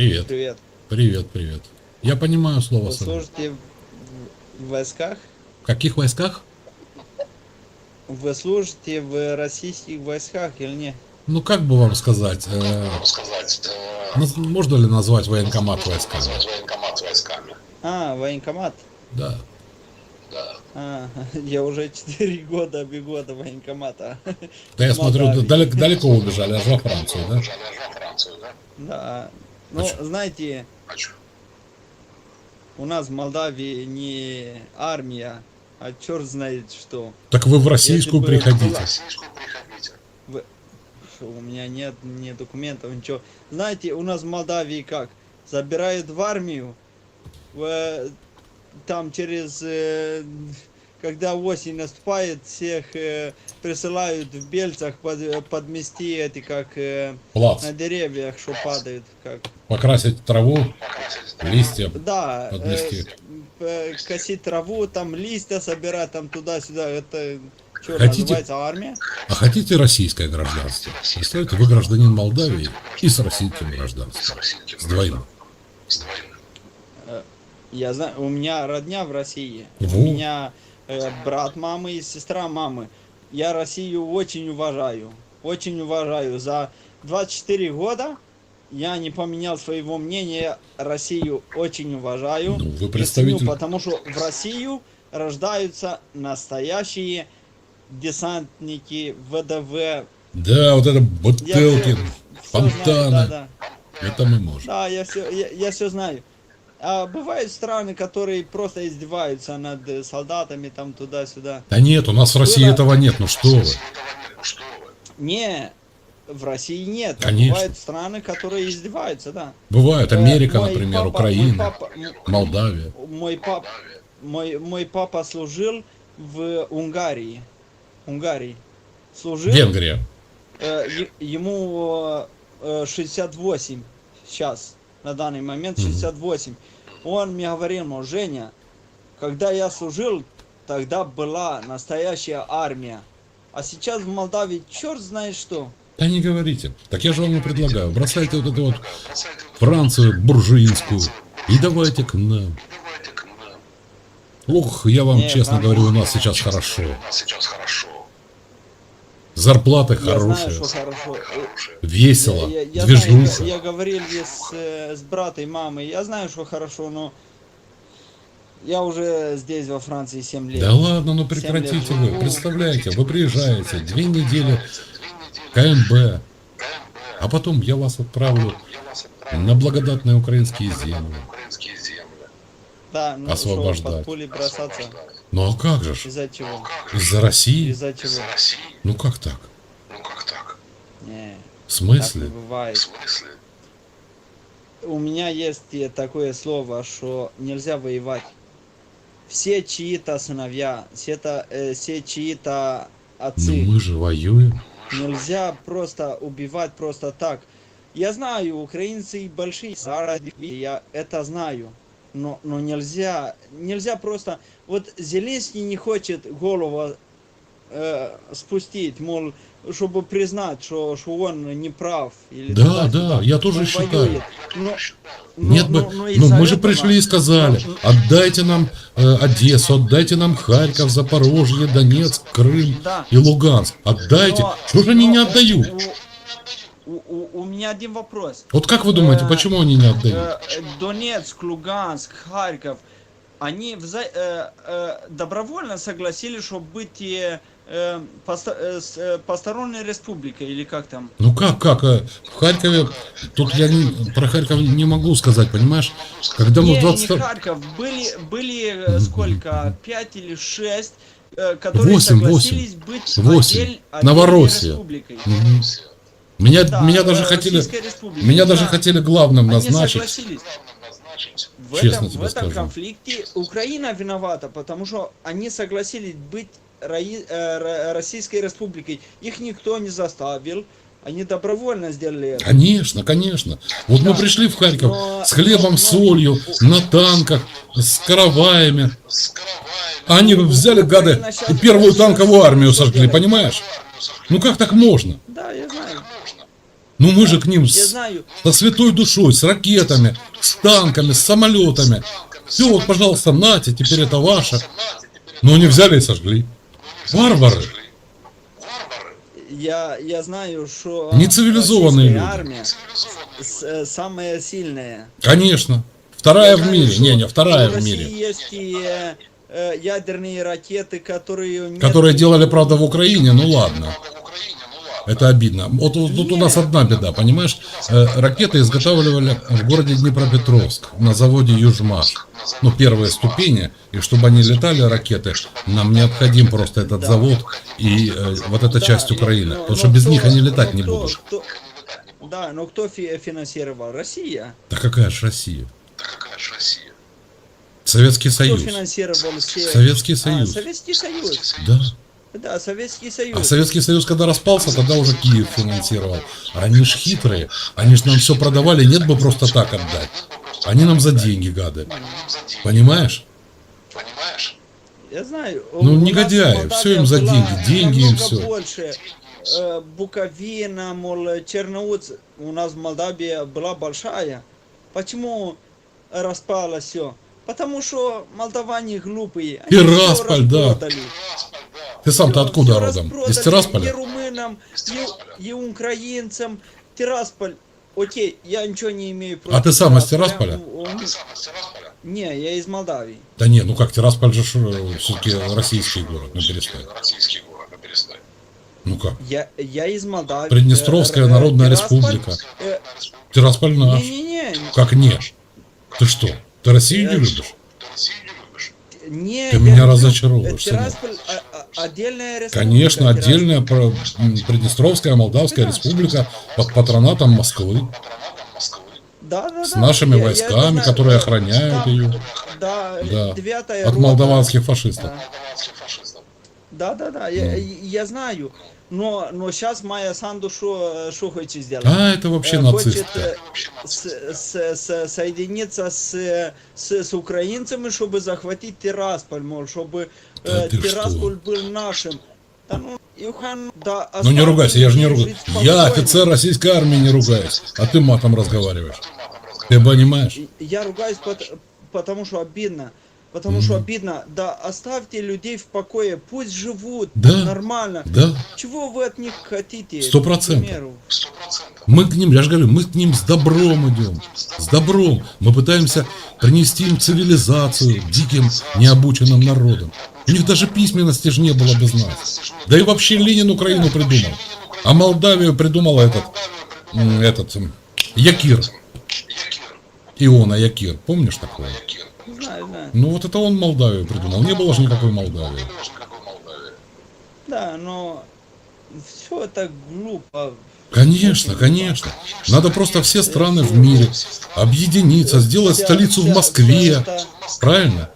Привет. Привет. Привет, привет. Я понимаю слово Вы салют. служите в, войсках? В каких войсках? Вы служите в российских войсках или нет? Ну, как бы вам сказать, э, сказать, э, можно ли назвать военкомат войсками? назвать военкомат войсками. А, военкомат. Да. Да. А, я уже 4 года бегу от военкомата. Да я смотрю, далеко, далеко убежали, аж во Францию, да? Убежали аж во Францию, да? Ну, чё? знаете, А у нас в Молдавии не армия, а черт знает что. Так вы в российскую Если бы В приходите. российскую приходите. Что у меня нет ни документов, ничего. Знаете, у нас в Молдавии как? Забирают в армию, в- там через... э, когда осень наступает, всех э, присылают в Бельцах под, подмести эти как э, Плац. на деревьях, что падают. Как. Покрасить траву, листья. Да, э, Подмести. э, косить траву, там листья собирать, там туда-сюда. Это что Хотите- называется армия? А хотите российское гражданство? Представляете, вы гражданин Молдавии и с российским гражданством. с двойным. С двойным. Я знаю, у меня родня в России. Во. У меня э, брат мамы и сестра мамы. Я Россию очень уважаю. Очень уважаю. За 24 года я не поменял своего мнения. Россию очень уважаю. Ну, вы и ценю, представитель... потому что в Россию рождаются настоящие десантники, ВДВ. Да, вот это Я бутылки, всё фонтаны. знаю, да, да. Это мы можем. Да, я все, я, я все знаю. А бывают страны, которые просто издеваются над э, солдатами там туда-сюда. Да нет, у нас в России Было- этого нет, ну что вы. Не, в России нет. Конечно. Бывают страны, которые издеваются, да. Бывают Э, Америка, мой например, папа- Украина, Мой папа, Молдавия. мой, пап, Молдавия. мой, мой папа служил в Унгарии. Унгарии. Служил. Венгрия. Э, ему э, 68 сейчас, на данный момент Мгм. 68. Он мне говорил, мол, Женя, когда я служил, тогда была настоящая армия. А сейчас в Молдавии черт знает что. Да не говорите. Так я же вам и предлагаю. Бросайте вот эту вот Францию буржуинскую и давайте к нам. Ох, я вам Не, честно говорю, у нас сейчас хорошо. У нас сейчас хорошо. Зарплаты Я знаю, хорошие, что хорошо. Весело, Я, я движуха. знаю, я, я говорил с, э, с братом мамой. Я знаю, что хорошо, но я уже здесь, во Франции, 7 лет. Да ладно, ну прекратите вы. Представляете, вы приезжаете, две недели КМБ, КМБ. а потом Я вас отправлю на благодатные украинские земли. Да, ну Освобождать. что, под пули бросаться. Освобождать. Ну а как же ж? Из-за чего? Ну как же? Из-за России? Из-за чего? Из-за России? Ну как так? Ну как так? Не, В так не смысле? В бывает. смысле? У меня есть такое слово, что нельзя воевать. Все чьи-то сыновья, все, то, э, все чьи-то Ну отцы. мы же воюем. Нельзя просто убивать просто так. Я знаю, украинцы большие я это знаю. Но, но нельзя, нельзя просто... Вот Зеленский не хочет голову э, спустить, мол, чтобы признать, что, что он не прав. Или Да, туда-сюда. да, я тоже Он считаю. воюет. Но- но- Нет бы, но- но ну мы же пришли и сказали, Ну, отдайте нам э, Одессу, отдайте нам Харьков, Запорожье, Донецк, Крым Да. и Луганск. Отдайте. Но- Что же они не но отдают? У, у- у- у меня один вопрос. Вот как вы думаете, Э, почему они не отдают? Э, Донецк, Луганск, Харьков, они вза- э, э, добровольно согласились, чтобы быть э, э, посто- э, с- э, посторонней республикой, или как там? Ну как, как? э, В Харькове, тут я не- про Харьков не могу сказать, понимаешь? Когда мы не, в не 20... Харьков, были, были сколько, пять или шесть, э, которые Восемь, согласились быть Восемь. отдель- отдельной Новороссия. республикой. Мгм. Меня, Да, меня даже хотели, Республики, меня да. даже хотели главным Они назначить. согласились. В Честно этом, в этом скажу. конфликте Украина виновата, потому что они согласились быть э, Ро- Российской Республикой. Их никто не заставил. Они добровольно сделали это. Конечно, конечно. Вот мы Да. пришли в Харьков Но- с хлебом, но- солью, на танках, с караваями. С караваями. Они взяли, гады, и первую танковую армию сожгли, понимаешь? Ну как так можно? Да, я знаю. Ну мы же к ним с, знаю, со святой душой, с ракетами, с танками, с самолетами. Все, вот, пожалуйста, нате, теперь это ваше. Но они взяли и сожгли. Варвары. Я, я знаю, что Нецивилизованные люди. армия э, самая сильная. Конечно. Вторая Я в знаю, мире. что Не, не, вторая в России мире. есть и э, ядерные ракеты, которые... Которые делали, правда, в Украине, ну ладно. Правда, в Украине, ну ладно. Это обидно. Вот тут тут у нас одна беда, понимаешь? Э, Ракеты изготавливали в городе Днепропетровск на заводе Южмаш. Ну, первые ступени. И чтобы они летали, ракеты, нам необходим просто этот завод и э, вот эта часть Украины. Потому что без кто- них они летать не кто- будут. кто- да, но кто фи- финансировал? Россия. Да какая же Россия? Да какая же Россия? Советский Кто Союз. финансировал все... Советский А, Союз. Советский Союз. Да. Да, Советский Союз. А Советский Союз, когда распался, тогда уже Киев финансировал. А они ж хитрые. Они ж нам все продавали, нет бы просто так отдать. Они нам за деньги, гады. Понимаешь? Понимаешь? Я знаю. Ну, негодяи, всё им за деньги, деньги им всё. больше. Э, Буковина, мол, Черноуц, у нас Молдавия была большая. Почему распалось все? Потому что молдаване глупые. Они Тирасполь, да. да. Ты сам-то откуда родом? Из И Тирасполя? румынам, Из и, и украинцам. Тирасполь. Окей, я ничего не имею против А ты сам из Тирасполя? У- у- А ты сам из Тирасполя? Не, я из Молдавии. Да не, ну как, Тирасполь же все-таки российский город, ну перестань. Российский город, ну перестань. Ну как? Я, я из Молдавии. Приднестровская Э, э, Народная Тирасполь, Республика. э, Тирасполь наш. Не-не-не, Как не? Ты что? Ты Россию не любишь? Ты Россию не. Ты я меня люблю- разочаровываешь, сынок. Тирасполь а- а- отдельная республика. Конечно, отдельная про- Приднестровская Молдавская Да. республика под патронатом Москвы. Да, да, С да. нашими Я- я войсками, знаю. которые охраняют Там- ее Да, Да. от рота. молдаванских фашистов. Да. Да, да, да, я, Ну. я знаю. Но, но сейчас Майя Санду что что хочет сделать? А, это вообще Э, хочет, нацистка. э, с, нацисты. с- с- соединиться с, с, с украинцами, чтобы захватить Тирасполь, мол, чтобы Да э, Тирасполь был нашим. Да ну, Юхан, да, Ну не ругайся, я же не ругаюсь. Я офицер российской армии не ругаюсь. А ты матом разговариваешь. Ты понимаешь? Я ругаюсь, пот- потому что обидно. Потому что обидно. Да, оставьте людей в покое, пусть живут Да. нормально. Да. Чего вы от них хотите? Сто процентов. Мы к ним, я же говорю, мы к ним с добром идем. С добром. Мы пытаемся принести им цивилизацию диким, необученным народам. У них даже письменности же не было без нас. Да и вообще Ленин Украину придумал. А Молдавию придумал этот, этот. Якир. Иона Якир. Помнишь такого? Знаю, знаю. Ну вот это он Молдавию придумал. Не было же никакой Молдавии. Не было же никакой Молдавии. Да, но все это глупо. Конечно, конечно. Надо просто все страны в мире объединиться, сделать столицу в Москве. Правильно? Правильно?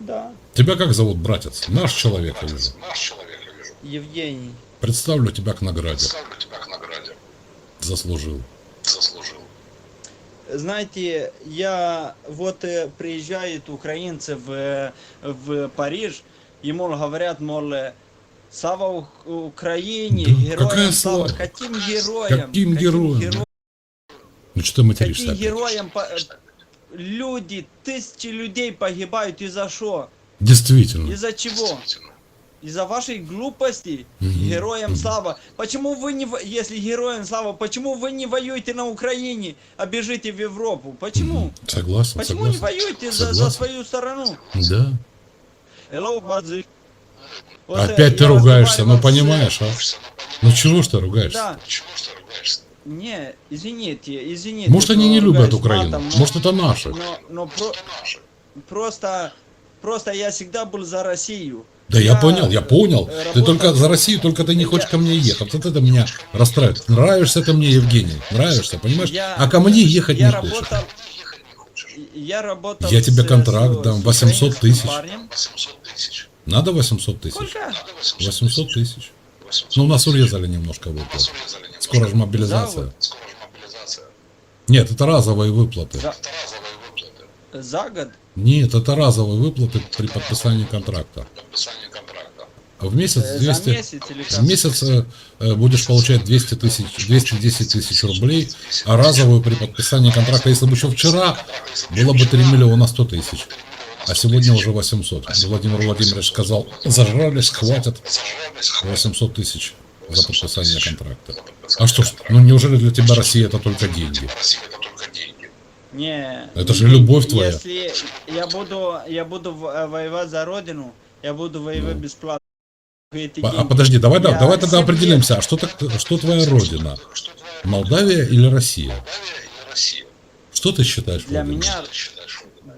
Да, Тебя как зовут, братец? Наш человек, я вижу. Наш человек, я вижу. Евгений. Представлю тебя к награде. Ставлю тебя к награде. Заслужил. Заслужил. Знаете, я вот э, приезжают украинцы в, э, в Париж, и, мол, говорят, мол, э, слава Украине, Да, героям какая слава. слава? Каким героям? Каким героям? Ну что ты материшься Каким героям? по- Люди, тысячи людей погибают из-за что? Действительно. Из-за чего? Действительно. Из-за вашей глупости героям слава. Почему вы не, во- если героям слава, почему вы не воюете на Украине, а бежите в Европу? Почему? Согласен, Почему не согласен. воюете за, за Согласен. свою сторону? Да. Hello, Бадзи. Вот, э, Опять ты я ругаешься, ну разговаривал с, э, понимаешь, а? Ну чего ж ты ругаешься? Да, не, извините, извините. Может они что не любят ругаюсь Украину, матом, но- может это наши. Но, но про- просто, просто я всегда был за Россию. Да я понял, я понял. Ты только за Россию, только ты не хочешь ко мне ехать. Вот это меня расстраивает. Нравишься ты мне, Евгений. Нравишься, понимаешь? А ко мне ехать не хочешь. я работал. Я тебе контракт дам, с 800 украинским тысяч. парнем. 800 тысяч. Надо 800 тысяч. Сколько? Надо 800 тысяч. 800 Ну, нас урезали немножко Нас выплат. урезали немножко. Скоро же мобилизация. За Скоро же мобилизация. Нет, это разовые выплаты. За, Это разовые выплаты. За год? Нет, это разовые выплаты при подписании контракта. Контракта. в месяц Э, 200... За месяц или? В месяц э, э, будешь получать 200 тысяч, 210 тысяч рублей, а разовую при подписании контракта, если бы еще вчера, было бы 3 миллиона 100 тысяч. А сегодня уже 800. Владимир Владимирович сказал, зажрались, хватит 800 тысяч за подписание контракта. А что ж, ну неужели для тебя Россия это только деньги? Россия это только деньги. Не. Это же любовь твоя. Если я буду, я буду э, воевать за родину, я буду воевать бесплатно. Эти А, подожди, давай, да, давай тогда определимся, а что, так, что твоя родина? Молдавия или Россия? Что ты считаешь Для родиной? меня,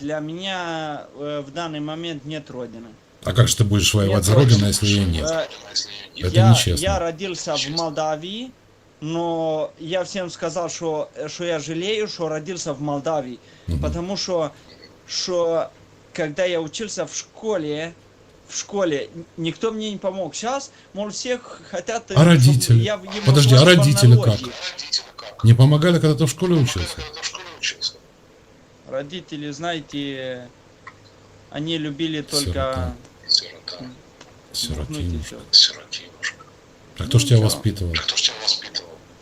для меня э, в данный момент нет родины. А как же ты будешь воевать Нет за родину, если ее нет? Э, Это я, нечестно. я родился в Молдавии, но я всем сказал, что, что я жалею, что родился в Молдавии. Потому что, что когда я учился в школе, в школе никто мне не помог. Сейчас, мол, всех хотят... э, А родители? я Подожди, а родители как? Не помогали, когда ты в школе учился? Родители, знаете, они любили только... Сирота. Сиротинушка. Сиротинушка. А кто ж тебя Ну, воспитывал? Кто ж тебя воспитывал?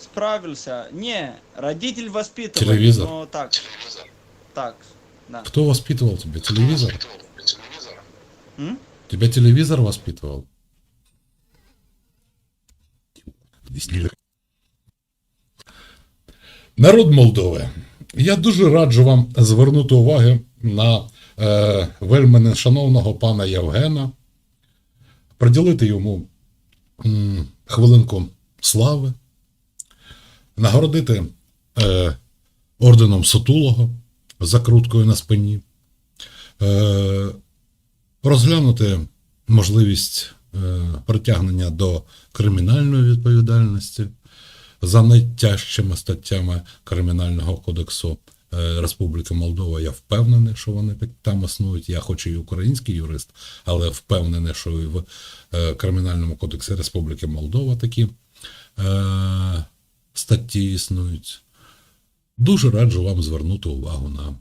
Справился. Не, родитель воспитывал. Телевизор? Но так, Телевизор. так, да. Кто воспитывал тебя? Телевизор? Воспитывал тебя телевизор? М? Тебя телевизор воспитывал? Народ Молдови, я дуже раджу вам звернути увагу на е, вельми шановного пана Євгена, приділити йому м, хвилинку слави, нагородити е, орденом Сотулого закруткою на спині, е, розглянути можливість е, притягнення до кримінальної відповідальності за найтяжчими статтями Кримінального кодексу е, Республіки Молдова. Я впевнений, що вони там існують. Я хоч і український юрист, але впевнений, що і в е, Кримінальному кодексі Республіки Молдова такі е, статті існують. Дуже раджу вам звернути увагу на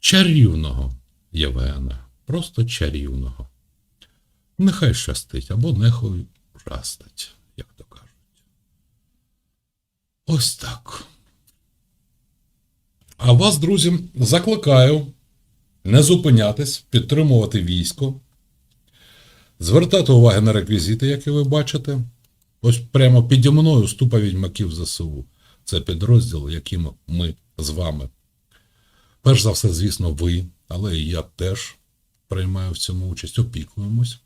чарівного Євгена. Просто чарівного. Нехай щастить, або нехай щастить, як то кажуть. Ось так. А вас, друзі, закликаю не зупинятись, підтримувати військо, звертати увагу на реквізити, які ви бачите. Ось прямо піді мною ступа відьмаків ЗСУ. Це підрозділ, яким ми з вами. Перш за все, звісно, ви, але і я теж приймаю в цьому участь, опікуємось.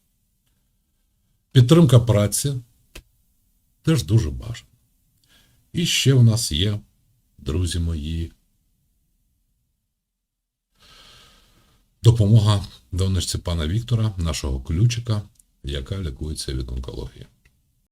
Підтримка праці теж дуже бажана. І ще в нас є, друзі мої, допомога донечці пана Віктора, нашого ключика, яка лікується від онкології.